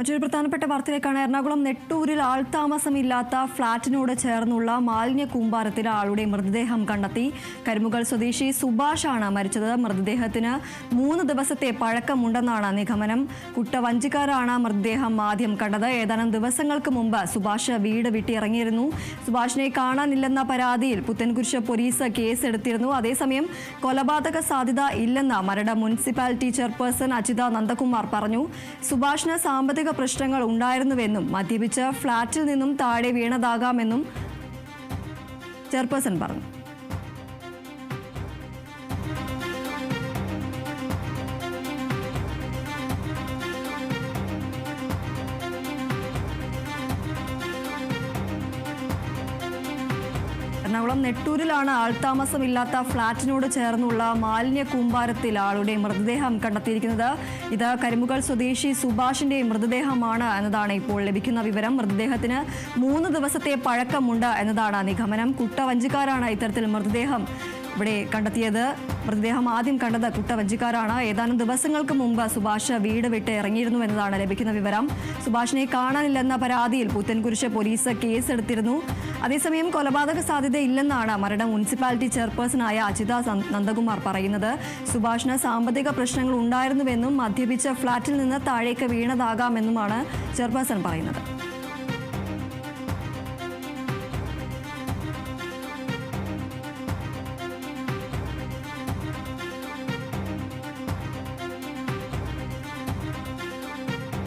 മറ്റൊരു പ്രധാനപ്പെട്ട വാർത്തയിലേക്കാണ് എറണാകുളം നെട്ടൂരിൽ ആൾതാമസമില്ലാത്ത ഫ്ളാറ്റിനോട് ചേർന്നുള്ള മാലിന്യ കൂമ്പാരത്തിൽ ആളുടെ മൃതദേഹം കണ്ടെത്തി. കരിമുകൾ സ്വദേശി സുഭാഷാണ് മരിച്ചത്. മൃതദേഹത്തിന് മൂന്ന് ദിവസത്തെ പഴക്കമുണ്ടെന്നാണ് നിഗമനം. കുട്ടവഞ്ചിക്കാരാണ് മൃതദേഹം ആദ്യം കണ്ടത്. ഏതാനും ദിവസങ്ങൾക്ക് മുമ്പ് സുഭാഷ് വീട് വിട്ടിറങ്ങിയിരുന്നു. സുഭാഷിനെ കാണാനില്ലെന്ന പരാതിയിൽ പുത്തൻകുരിശ് പോലീസ് കേസെടുത്തിരുന്നു. അതേസമയം കൊലപാതക സാധ്യത ഇല്ലെന്ന് മരട് മുനിസിപ്പാലിറ്റി ചെയർപേഴ്സൺ അജിത നന്ദകുമാർ പറഞ്ഞു. സുഭാഷിന് സാമ്പത്തിക പ്രശ്നങ്ങൾ ഉണ്ടായിരുന്നുവെന്നും മദ്യപിച്ച് ഫ്ളാറ്റിൽ നിന്നും താഴെ വീണതാകാമെന്നും ചെയർപേഴ്സൺ പറഞ്ഞു. എറണാകുളം നെട്ടൂരിലാണ് ആൾതാമസമില്ലാത്ത ഫ്ളാറ്റിനോട് ചേർന്നുള്ള മാലിന്യ കൂമ്പാരത്തിൽ ആളുടെ മൃതദേഹം കണ്ടെത്തിയിരിക്കുന്നത്. ഇത് കരിമുകൾ സ്വദേശി സുഭാഷിന്റെ മൃതദേഹമാണ് എന്നതാണ് ഇപ്പോൾ ലഭിക്കുന്ന വിവരം. മൃതദേഹത്തിന് മൂന്ന് ദിവസത്തെ പഴക്കമുണ്ട് എന്നതാണ് നിഗമനം. കുട്ടവഞ്ചിക്കാരാണ് ഇത്തരത്തിൽ മൃതദേഹം ഇവിടെ കണ്ടെത്തിയത്. മൃതദേഹം ആദ്യം കണ്ടത് കുട്ടവഞ്ചിക്കാരാണ്. ഏതാനും ദിവസങ്ങൾക്ക് മുമ്പ് സുഭാഷ് വീട് വിട്ട് ഇറങ്ങിയിരുന്നു എന്നതാണ് ലഭിക്കുന്ന വിവരം. സുഭാഷിനെ കാണാനില്ലെന്ന പരാതിയിൽ പുത്തൻകുരിശ് പോലീസ് കേസെടുത്തിരുന്നു. അതേസമയം കൊലപാതക സാധ്യത ഇല്ലെന്നാണ് മുനിസിപ്പാലിറ്റി ചെയർപേഴ്സണായ അജിത നന്ദകുമാർ പറയുന്നത്. സുഭാഷിന് സാമ്പത്തിക പ്രശ്നങ്ങൾ ഉണ്ടായിരുന്നുവെന്നും മദ്യപിച്ച് ഫ്ളാറ്റിൽ നിന്ന് താഴേക്ക് വീണതാകാമെന്നുമാണ് ചെയർപേഴ്സൺ പറയുന്നത്.